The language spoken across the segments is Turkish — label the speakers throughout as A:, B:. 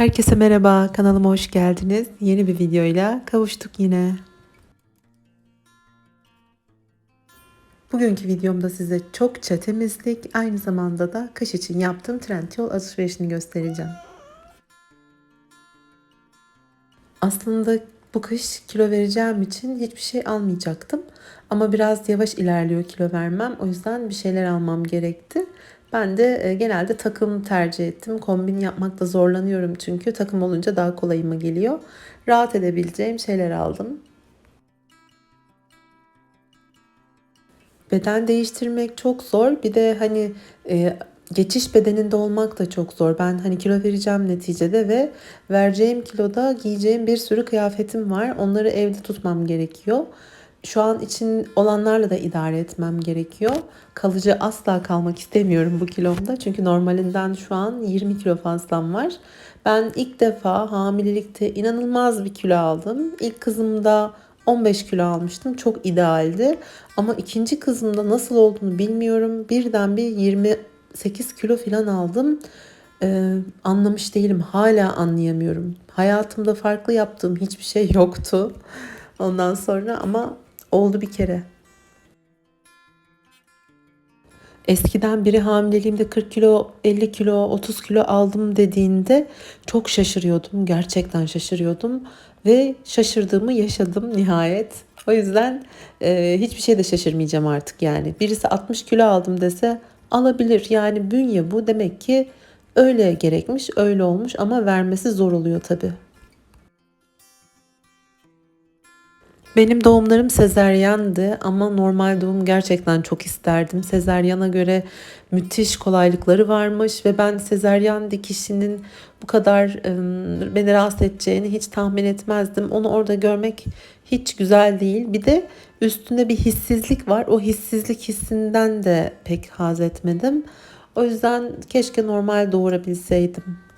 A: Herkese merhaba, kanalıma hoş geldiniz. Yeni bir videoyla kavuştuk yine. Bugünkü videomda size çokça temizlik, aynı zamanda da kış için yaptığım Trendyol alışverişini göstereceğim. Aslında bu kış kilo vereceğim için hiçbir şey almayacaktım. Ama biraz yavaş ilerliyor kilo vermem. O yüzden bir şeyler almam gerekti. Ben de e, genelde takım tercih ettim. Kombin yapmakta zorlanıyorum çünkü takım olunca daha kolayıma geliyor. Rahat edebileceğim şeyler aldım. Beden değiştirmek çok zor. Bir de hani e, geçiş bedeninde olmak da çok zor. Ben hani kilo vereceğim neticede ve vereceğim kiloda giyeceğim bir sürü kıyafetim var. Onları evde tutmam gerekiyor. Şu an için olanlarla da idare etmem gerekiyor. Kalıcı asla kalmak istemiyorum bu kilomda. Çünkü normalinden şu an 20 kilo fazlam var. Ben ilk defa hamilelikte inanılmaz bir kilo aldım. İlk kızımda 15 kilo almıştım. Çok idealdi. Ama ikinci kızımda nasıl olduğunu bilmiyorum. Birden bir 28 kilo falan aldım. Ee, anlamış değilim. Hala anlayamıyorum. Hayatımda farklı yaptığım hiçbir şey yoktu. Ondan sonra ama oldu bir kere. Eskiden biri hamileliğimde 40 kilo, 50 kilo, 30 kilo aldım dediğinde çok şaşırıyordum. Gerçekten şaşırıyordum ve şaşırdığımı yaşadım nihayet. O yüzden e, hiçbir şey de şaşırmayacağım artık yani. Birisi 60 kilo aldım dese alabilir. Yani bünye bu demek ki öyle gerekmiş, öyle olmuş ama vermesi zor oluyor tabii. Benim doğumlarım sezeryandı ama normal doğum gerçekten çok isterdim. Sezeryana göre müthiş kolaylıkları varmış ve ben sezeryan dikişinin bu kadar beni rahatsız edeceğini hiç tahmin etmezdim. Onu orada görmek hiç güzel değil. Bir de üstünde bir hissizlik var. O hissizlik hissinden de pek haz etmedim. O yüzden keşke normal doğurabilseydim.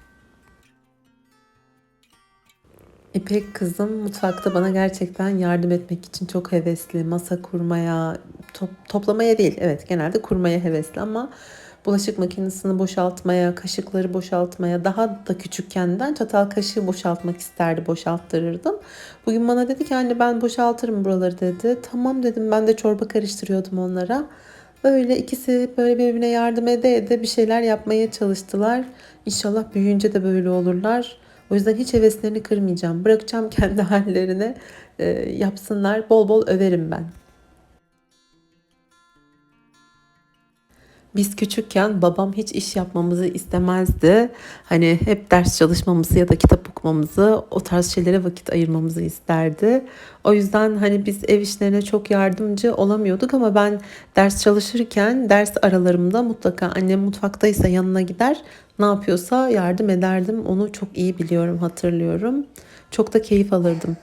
A: İpek kızım mutfakta bana gerçekten yardım etmek için çok hevesli. Masa kurmaya, top, toplamaya değil evet genelde kurmaya hevesli ama bulaşık makinesini boşaltmaya, kaşıkları boşaltmaya, daha da küçükkenden çatal kaşığı boşaltmak isterdi, boşalttırırdım. Bugün bana dedi ki anne ben boşaltırım buraları dedi. Tamam dedim ben de çorba karıştırıyordum onlara. Öyle ikisi böyle birbirine yardım ede ede bir şeyler yapmaya çalıştılar. İnşallah büyüyünce de böyle olurlar. O yüzden hiç heveslerini kırmayacağım. Bırakacağım kendi hallerine e, yapsınlar. Bol bol överim ben. Biz küçükken babam hiç iş yapmamızı istemezdi. Hani hep ders çalışmamızı ya da kitap okumamızı, o tarz şeylere vakit ayırmamızı isterdi. O yüzden hani biz ev işlerine çok yardımcı olamıyorduk ama ben ders çalışırken ders aralarımda mutlaka annem mutfaktaysa yanına gider, ne yapıyorsa yardım ederdim. Onu çok iyi biliyorum, hatırlıyorum. Çok da keyif alırdım.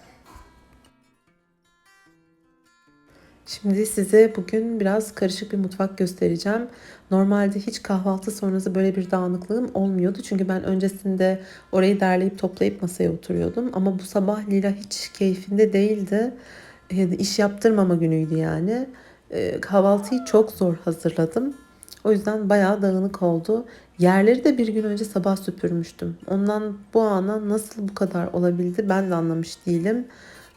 A: Şimdi size bugün biraz karışık bir mutfak göstereceğim. Normalde hiç kahvaltı sonrası böyle bir dağınıklığım olmuyordu. Çünkü ben öncesinde orayı derleyip toplayıp masaya oturuyordum. Ama bu sabah Lila hiç keyfinde değildi. İş yaptırmama günüydü yani. E, kahvaltıyı çok zor hazırladım. O yüzden bayağı dağınık oldu. Yerleri de bir gün önce sabah süpürmüştüm. Ondan bu ana nasıl bu kadar olabildi ben de anlamış değilim.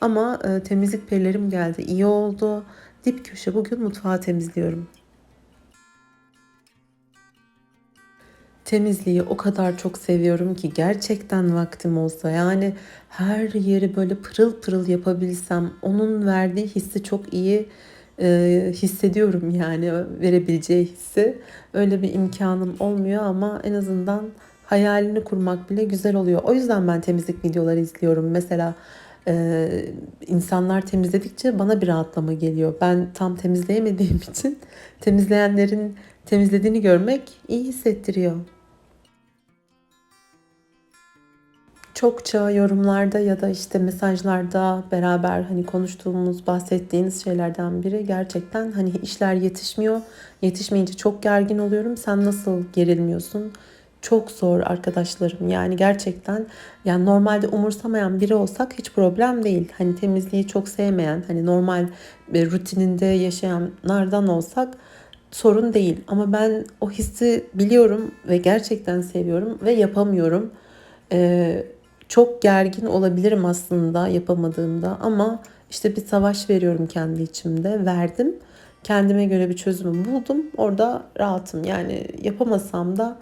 A: Ama e, temizlik perilerim geldi. İyi oldu. Dip köşe bugün mutfağı temizliyorum. Temizliği o kadar çok seviyorum ki gerçekten vaktim olsa yani her yeri böyle pırıl pırıl yapabilsem onun verdiği hissi çok iyi e, hissediyorum yani verebileceği hissi. Öyle bir imkanım olmuyor ama en azından hayalini kurmak bile güzel oluyor. O yüzden ben temizlik videoları izliyorum. Mesela e, insanlar temizledikçe bana bir rahatlama geliyor. Ben tam temizleyemediğim için temizleyenlerin temizlediğini görmek iyi hissettiriyor. Çokça yorumlarda ya da işte mesajlarda beraber hani konuştuğumuz, bahsettiğiniz şeylerden biri gerçekten hani işler yetişmiyor. Yetişmeyince çok gergin oluyorum. Sen nasıl gerilmiyorsun? Çok zor arkadaşlarım. Yani gerçekten yani normalde umursamayan biri olsak hiç problem değil. Hani temizliği çok sevmeyen, hani normal rutininde yaşayanlardan olsak sorun değil. Ama ben o hissi biliyorum ve gerçekten seviyorum ve yapamıyorum. Ee, çok gergin olabilirim aslında yapamadığımda ama işte bir savaş veriyorum kendi içimde. Verdim. Kendime göre bir çözümü buldum. Orada rahatım. Yani yapamasam da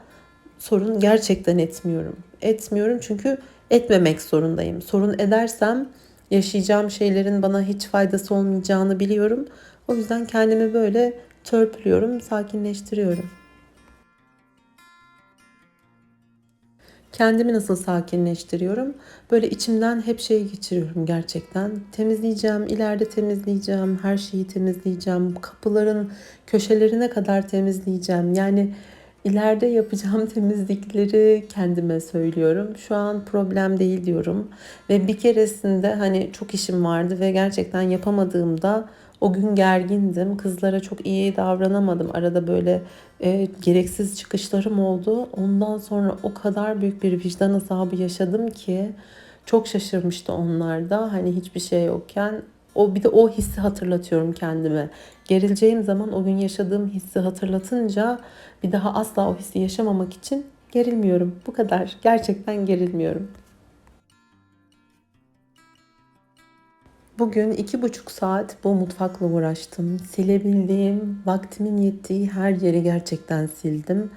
A: sorun gerçekten etmiyorum. Etmiyorum çünkü etmemek zorundayım. Sorun edersem yaşayacağım şeylerin bana hiç faydası olmayacağını biliyorum. O yüzden kendimi böyle törpülüyorum, sakinleştiriyorum. Kendimi nasıl sakinleştiriyorum? Böyle içimden hep şeyi geçiriyorum gerçekten. Temizleyeceğim, ileride temizleyeceğim, her şeyi temizleyeceğim. Kapıların köşelerine kadar temizleyeceğim. Yani ileride yapacağım temizlikleri kendime söylüyorum. Şu an problem değil diyorum. Ve bir keresinde hani çok işim vardı ve gerçekten yapamadığımda o gün gergindim. Kızlara çok iyi davranamadım. Arada böyle e, gereksiz çıkışlarım oldu. Ondan sonra o kadar büyük bir vicdan azabı yaşadım ki çok şaşırmıştı onlar da. Hani hiçbir şey yokken o bir de o hissi hatırlatıyorum kendime. Gerileceğim zaman o gün yaşadığım hissi hatırlatınca bir daha asla o hissi yaşamamak için gerilmiyorum. Bu kadar. Gerçekten gerilmiyorum. Bugün iki buçuk saat bu mutfakla uğraştım. Silebildiğim, vaktimin yettiği her yeri gerçekten sildim.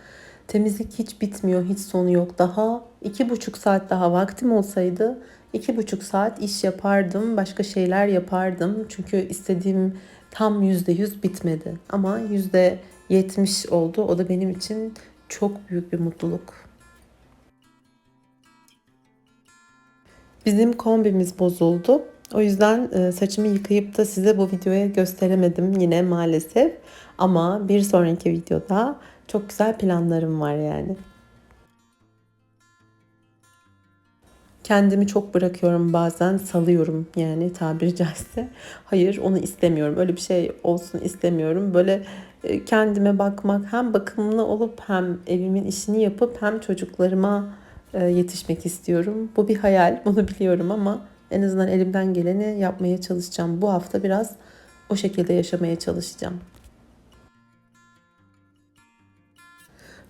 A: Temizlik hiç bitmiyor, hiç sonu yok. Daha iki buçuk saat daha vaktim olsaydı iki buçuk saat iş yapardım, başka şeyler yapardım. Çünkü istediğim tam yüzde yüz bitmedi. Ama yüzde yetmiş oldu. O da benim için çok büyük bir mutluluk. Bizim kombimiz bozuldu. O yüzden e, saçımı yıkayıp da size bu videoya gösteremedim yine maalesef. Ama bir sonraki videoda çok güzel planlarım var yani. Kendimi çok bırakıyorum bazen salıyorum yani tabiri caizse. Hayır onu istemiyorum. Öyle bir şey olsun istemiyorum. Böyle e, kendime bakmak hem bakımlı olup hem evimin işini yapıp hem çocuklarıma e, yetişmek istiyorum. Bu bir hayal bunu biliyorum ama en azından elimden geleni yapmaya çalışacağım. Bu hafta biraz o şekilde yaşamaya çalışacağım.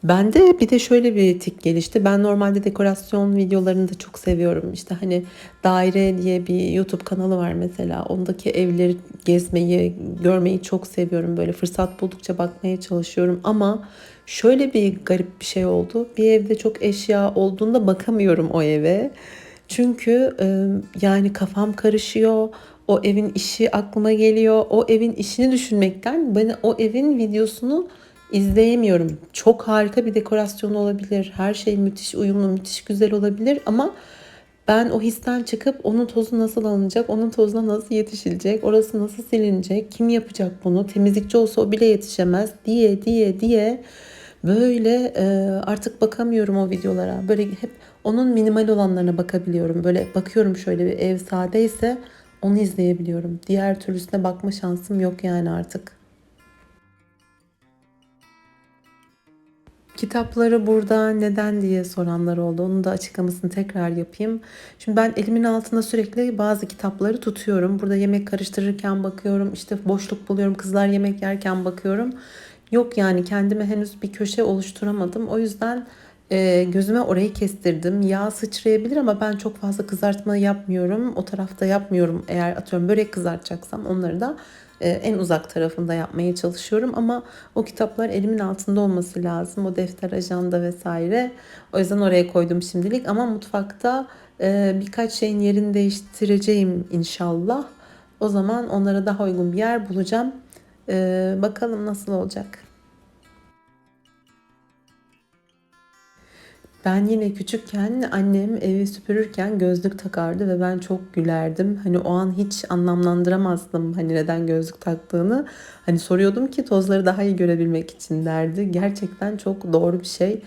A: Bende bir de şöyle bir tik gelişti. Ben normalde dekorasyon videolarını da çok seviyorum. İşte hani Daire diye bir YouTube kanalı var mesela. Ondaki evleri gezmeyi, görmeyi çok seviyorum. Böyle fırsat buldukça bakmaya çalışıyorum. Ama şöyle bir garip bir şey oldu. Bir evde çok eşya olduğunda bakamıyorum o eve. Çünkü yani kafam karışıyor. O evin işi aklıma geliyor. O evin işini düşünmekten ben o evin videosunu izleyemiyorum. Çok harika bir dekorasyon olabilir. Her şey müthiş uyumlu, müthiş güzel olabilir ama ben o histen çıkıp onun tozu nasıl alınacak, onun tozuna nasıl yetişilecek, orası nasıl silinecek, kim yapacak bunu, temizlikçi olsa o bile yetişemez diye diye diye böyle e, artık bakamıyorum o videolara. Böyle hep onun minimal olanlarına bakabiliyorum. Böyle bakıyorum şöyle bir ev sadeyse onu izleyebiliyorum. Diğer türlüsüne bakma şansım yok yani artık. Kitapları burada neden diye soranlar oldu. Onun da açıklamasını tekrar yapayım. Şimdi ben elimin altında sürekli bazı kitapları tutuyorum. Burada yemek karıştırırken bakıyorum. İşte boşluk buluyorum. Kızlar yemek yerken bakıyorum. Yok yani kendime henüz bir köşe oluşturamadım. O yüzden e, gözüme orayı kestirdim. Yağ sıçrayabilir ama ben çok fazla kızartma yapmıyorum. O tarafta yapmıyorum. Eğer atıyorum börek kızartacaksam onları da en uzak tarafında yapmaya çalışıyorum ama o kitaplar elimin altında olması lazım. O defter, ajanda vesaire. O yüzden oraya koydum şimdilik ama mutfakta e, birkaç şeyin yerini değiştireceğim inşallah. O zaman onlara daha uygun bir yer bulacağım. E, bakalım nasıl olacak. Ben yine küçükken annem evi süpürürken gözlük takardı ve ben çok gülerdim. Hani o an hiç anlamlandıramazdım hani neden gözlük taktığını. Hani soruyordum ki tozları daha iyi görebilmek için derdi. Gerçekten çok doğru bir şey.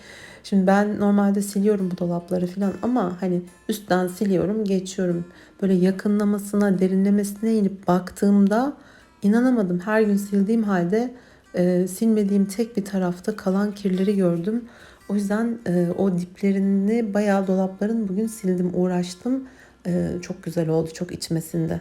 A: Şimdi ben normalde siliyorum bu dolapları falan ama hani üstten siliyorum geçiyorum. Böyle yakınlamasına derinlemesine inip baktığımda inanamadım. Her gün sildiğim halde e, silmediğim tek bir tarafta kalan kirleri gördüm. O yüzden e, o diplerini bayağı dolapların bugün sildim, uğraştım. E, çok güzel oldu, çok içmesinde.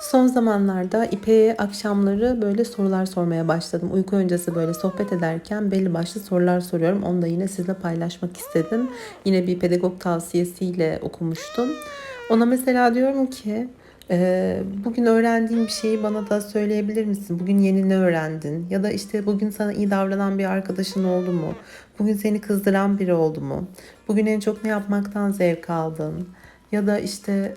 A: Son zamanlarda İpek'e akşamları böyle sorular sormaya başladım. Uyku öncesi böyle sohbet ederken belli başlı sorular soruyorum. Onu da yine sizle paylaşmak istedim. Yine bir pedagog tavsiyesiyle okumuştum. Ona mesela diyorum ki e, bugün öğrendiğin bir şeyi bana da söyleyebilir misin? Bugün yeni ne öğrendin? Ya da işte bugün sana iyi davranan bir arkadaşın oldu mu? Bugün seni kızdıran biri oldu mu? Bugün en çok ne yapmaktan zevk aldın? Ya da işte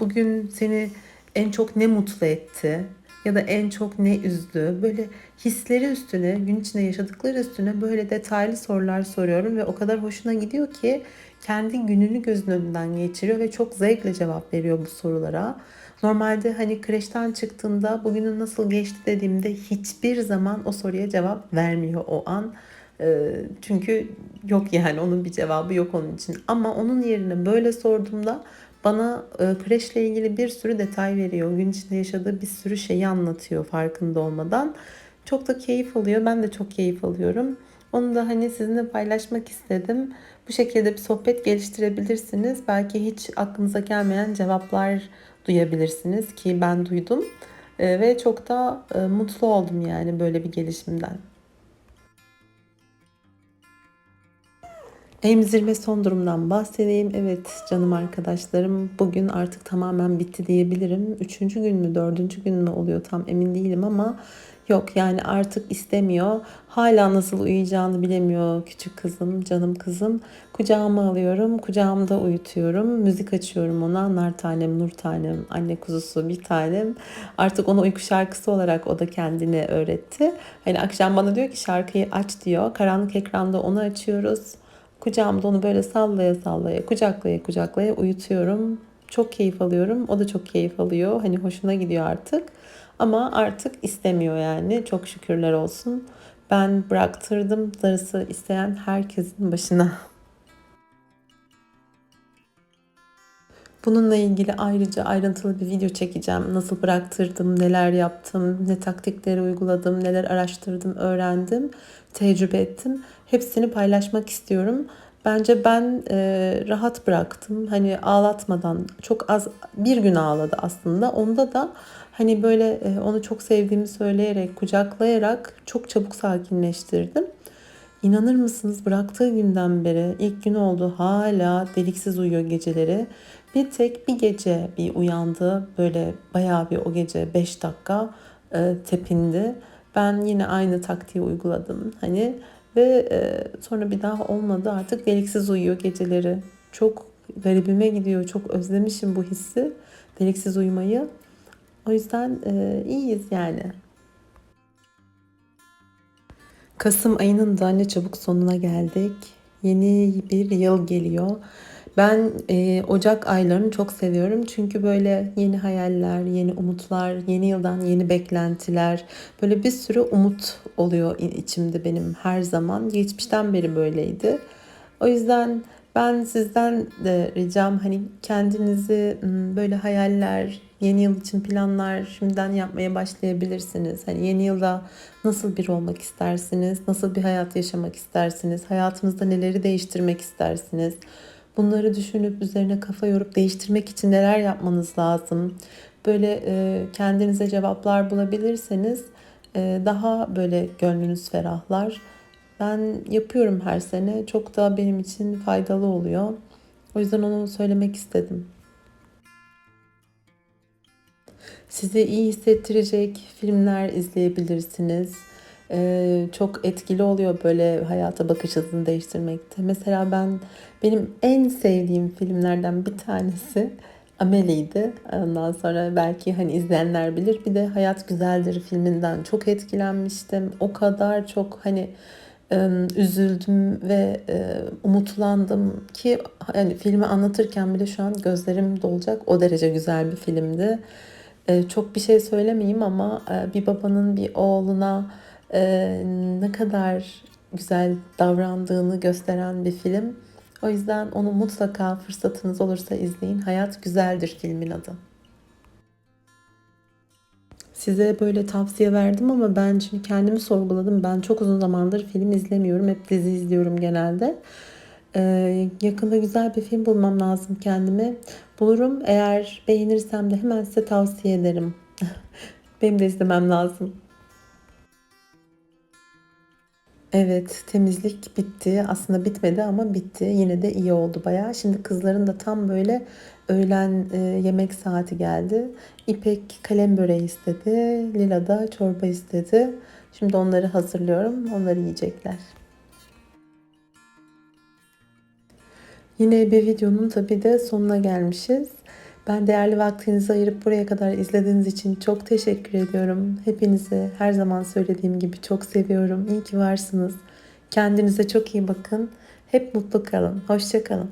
A: bugün seni en çok ne mutlu etti ya da en çok ne üzdü böyle hisleri üstüne gün içinde yaşadıkları üstüne böyle detaylı sorular soruyorum ve o kadar hoşuna gidiyor ki kendi gününü gözün önünden geçiriyor ve çok zevkle cevap veriyor bu sorulara. Normalde hani kreşten çıktığında bugünün nasıl geçti dediğimde hiçbir zaman o soruya cevap vermiyor o an. Çünkü yok yani onun bir cevabı yok onun için. Ama onun yerine böyle sorduğumda bana e, kreşle ilgili bir sürü detay veriyor. Gün içinde yaşadığı bir sürü şeyi anlatıyor farkında olmadan. Çok da keyif alıyor. Ben de çok keyif alıyorum. Onu da hani sizinle paylaşmak istedim. Bu şekilde bir sohbet geliştirebilirsiniz. Belki hiç aklınıza gelmeyen cevaplar duyabilirsiniz ki ben duydum. E, ve çok da e, mutlu oldum yani böyle bir gelişimden. Emzirme son durumdan bahsedeyim. Evet canım arkadaşlarım bugün artık tamamen bitti diyebilirim. Üçüncü gün mü dördüncü gün mü oluyor tam emin değilim ama yok yani artık istemiyor. Hala nasıl uyuyacağını bilemiyor küçük kızım, canım kızım. Kucağıma alıyorum, kucağımda uyutuyorum. Müzik açıyorum ona. Nar tanem, nur tanem, anne kuzusu bir tanem. Artık ona uyku şarkısı olarak o da kendine öğretti. Hani akşam bana diyor ki şarkıyı aç diyor. Karanlık ekranda onu açıyoruz. Kucağımda onu böyle sallaya sallaya, kucaklaya kucaklaya uyutuyorum. Çok keyif alıyorum. O da çok keyif alıyor. Hani hoşuna gidiyor artık. Ama artık istemiyor yani. Çok şükürler olsun. Ben bıraktırdım darısı isteyen herkesin başına. Bununla ilgili ayrıca ayrıntılı bir video çekeceğim. Nasıl bıraktırdım, neler yaptım, ne taktikleri uyguladım, neler araştırdım, öğrendim, tecrübe ettim. Hepsini paylaşmak istiyorum. Bence ben e, rahat bıraktım. Hani ağlatmadan çok az bir gün ağladı aslında. Onda da hani böyle e, onu çok sevdiğimi söyleyerek, kucaklayarak çok çabuk sakinleştirdim. İnanır mısınız bıraktığı günden beri ilk gün oldu hala deliksiz uyuyor geceleri. Bir tek bir gece bir uyandı böyle bayağı bir o gece 5 dakika e, tepindi. Ben yine aynı taktiği uyguladım. Hani ve e, sonra bir daha olmadı artık deliksiz uyuyor geceleri. Çok garibime gidiyor. Çok özlemişim bu hissi. Deliksiz uyumayı. O yüzden e, iyiyiz yani. Kasım ayının da ne çabuk sonuna geldik. Yeni bir yıl geliyor. Ben e, Ocak aylarını çok seviyorum çünkü böyle yeni hayaller, yeni umutlar, yeni yıldan yeni beklentiler, böyle bir sürü umut oluyor içimde benim her zaman. Geçmişten beri böyleydi. O yüzden ben sizden de ricam hani kendinizi böyle hayaller, yeni yıl için planlar şimdiden yapmaya başlayabilirsiniz. Hani yeni yılda nasıl bir olmak istersiniz? Nasıl bir hayat yaşamak istersiniz? Hayatınızda neleri değiştirmek istersiniz? Bunları düşünüp üzerine kafa yorup değiştirmek için neler yapmanız lazım? Böyle e, kendinize cevaplar bulabilirseniz e, daha böyle gönlünüz ferahlar. Ben yapıyorum her sene. Çok da benim için faydalı oluyor. O yüzden onu söylemek istedim. Size iyi hissettirecek filmler izleyebilirsiniz. Ee, çok etkili oluyor böyle hayata bakış açısını değiştirmekte. Mesela ben benim en sevdiğim filmlerden bir tanesi Amelie'ydi. Ondan sonra belki hani izleyenler bilir. Bir de Hayat Güzeldir filminden çok etkilenmiştim. O kadar çok hani üzüldüm ve umutlandım ki hani filmi anlatırken bile şu an gözlerim dolacak. O derece güzel bir filmdi. Çok bir şey söylemeyeyim ama bir babanın bir oğluna ne kadar güzel davrandığını gösteren bir film. O yüzden onu mutlaka fırsatınız olursa izleyin. Hayat Güzeldir filmin adı. Size böyle tavsiye verdim ama ben şimdi kendimi sorguladım. Ben çok uzun zamandır film izlemiyorum. Hep dizi izliyorum genelde. Ee, yakında güzel bir film bulmam lazım kendime. Bulurum. Eğer beğenirsem de hemen size tavsiye ederim. Benim de izlemem lazım. Evet, temizlik bitti. Aslında bitmedi ama bitti. Yine de iyi oldu bayağı. Şimdi kızların da tam böyle öğlen e, yemek saati geldi. İpek kalem böreği istedi. Lila da çorba istedi. Şimdi onları hazırlıyorum. Onları yiyecekler. Yine bir videonun tabii de sonuna gelmişiz. Ben değerli vaktinizi ayırıp buraya kadar izlediğiniz için çok teşekkür ediyorum. Hepinizi her zaman söylediğim gibi çok seviyorum. İyi ki varsınız. Kendinize çok iyi bakın. Hep mutlu kalın. Hoşça kalın.